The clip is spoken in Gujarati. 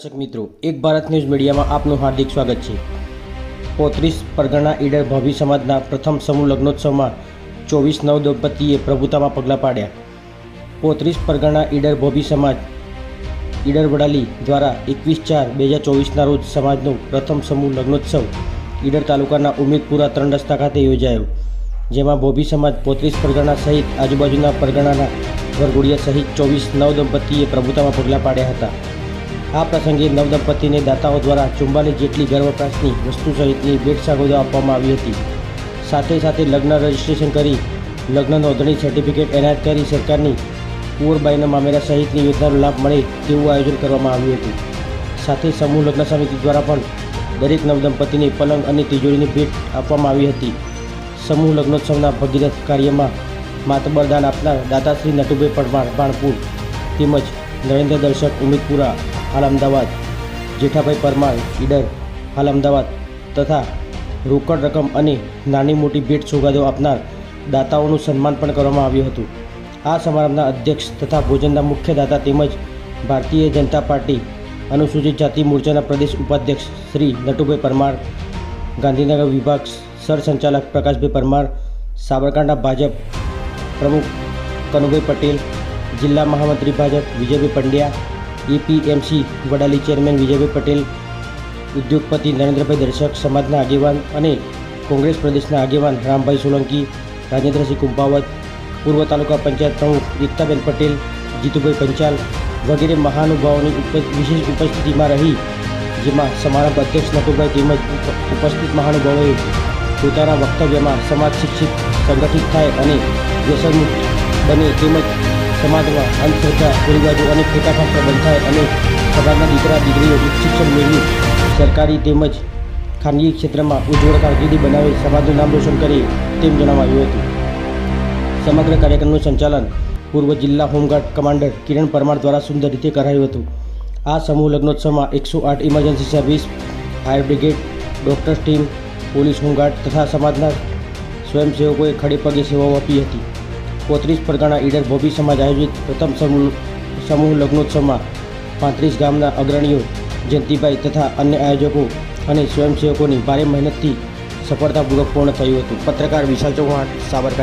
દર્શક મિત્રો, એક ભારત ન્યૂઝ મીડિયામાં આપનું હાર્દિક સ્વાગત છે. પોત્રીસ પરગણા ઈડર ભવ્ય સમાજના પ્રથમ સમૂહ લગ્નોત્સવમાં ચોવીસ નવ દંપતીએ પ્રભુતામાં પગલાં પાડ્યા. પોત્રીસ પરગણા ઈડર ભોભી સમાજ, ઈડર વડાલી દ્વારા એકવીસ ચાર બે હજાર ચોવીસના રોજ સમાજનો પ્રથમ સમૂહ લગ્નોત્સવ ઈડર તાલુકાના ઉમેદપુરા ત્રણ રસ્તા ખાતે યોજાયો. જેમાં ભોભી સમાજ પોત્રીસ પરગણા સહિત આજુબાજુના પરગણાના વરઘોડિયા સહિત ચોવીસ નવ દંપતીએ પ્રભુતામાં પગલાં પાડ્યા હતા. આ પ્રસંગે નવદંપતિને દાતાઓ દ્વારા ચુમ્બાલીસ જેટલી ઘર વસ્તુ સહિતની ભેટ સાગોદો આપવામાં આવી હતી. સાથે સાથે લગ્ન રજીસ્ટ્રેશન કરી લગ્ન નોંધણી સર્ટિફિકેટ એનાયત કરી સરકારની કુંવરબાઈના મામેરા સહિતની યોજનાનો લાભ મળે તેવું આયોજન કરવામાં આવ્યું હતું. સાથે સમૂહ લગ્ન સમિતિ દ્વારા પણ દરેક નવદંપતિને પલંગ અને તિજોરીની ભેટ આપવામાં આવી હતી. સમૂહ લગ્નોત્સવના ભગીરથ કાર્યમાં માતબરદાન આપનાર દાદાશ્રી નટુભાઈ પરમાર બાણપુર તેમજ નરેન્દ્ર દર્શક ઉમેદપુરા હાલ અમદાવાદ, જેઠાભાઈ પરમાર, ઈડર, હાલ અમદાવાદ તથા રોકડ રકમ અને નાની મોટી ભેટ સોગાદો આપનાર દાતાઓનું સન્માન પણ કરવામાં આવ્યું હતું. આ સમારંભના અધ્યક્ષ તથા ભોજનના મુખ્ય દાતા તેમજ ભારતીય જનતા પાર્ટી અનુસૂચિત જાતિ મોરચાના પ્રદેશ ઉપાધ્યક્ષ શ્રી નટુભાઈ પરમાર, ગાંધીનગર વિભાગ સરસંચાલક પ્રકાશભાઈ પરમાર, સાબરકાંઠા ભાજપ પ્રમુખ કનુભાઈ પટેલ, જિલ્લા મહામંત્રી ભાજપ વિજયભાઈ પંડ્યા એપીએમસી વડાલી ચેરમેન વિજયભાઈ પટેલ, ઉદ્યોગપતિ નરેન્દ્રભાઈ દર્શક, સમાજના આગેવાન અને કોંગ્રેસ પ્રદેશના આગેવાન રામભાઈ સોલંકી, રાજેન્દ્રસિંહ કુંભાવત પૂર્વ તાલુકા પંચાયત પ્રમુખ એકતાબેન પટેલ, જીતુભાઈ પંચાલ વગેરે મહાનુભાવોની વિશેષ ઉપસ્થિતિમાં રહી, જેમાં સમારંભ અધ્યક્ષ નટુભાઈ તેમજ ઉપસ્થિત મહાનુભાવોએ પોતાના વક્તવ્યમાં સમાજ શિક્ષિત, સંગઠિત થાય અને વ્યસનમુક્ત બને તેમજ સમાજમાં અંધશ્રદ્ધા કુરિવાજો અને ખોટાખાસ્ત્ર બંધાય અને સમાજના દીકરા, દીકરીઓ શિક્ષણ મેળવી સરકારી તેમજ ખાનગી ક્ષેત્રમાં ઉજ્જવળ કારકિર્દી બનાવી સમાજનું નામ રોશન કરે તેમ જણાવાયું હતું. સમગ્ર કાર્યક્રમનું સંચાલન પૂર્વ જિલ્લા હોમગાર્ડ કમાન્ડર કિરણ પરમાર દ્વારા સુંદર રીતે કરાયું હતું. આ સમૂહ લગ્નોત્સવમાં એકસો આઠ emergency service, fire brigade, doctors team, police home guard તથા સમાજના સ્વયંસેવકોએ ખડે પગે સેવાઓ આપી હતી. પોત્રીસ પરગણા ઈડર ભોબી સમાજ આયોજિત પ્રથમ સમૂહ સમૂહ લગ્નોત્સવમાં પાંત્રીસ ગામના અગ્રણીઓ જયંતિભાઈ તથા અન્ય આયોજકો અને સ્વયંસેવકોની ભારે મહેનતથી સફળતાપૂર્વક પૂર્ણ થયું હતું. પત્રકાર વિશાલ ચૌહાણ, સાબરકાંઠા.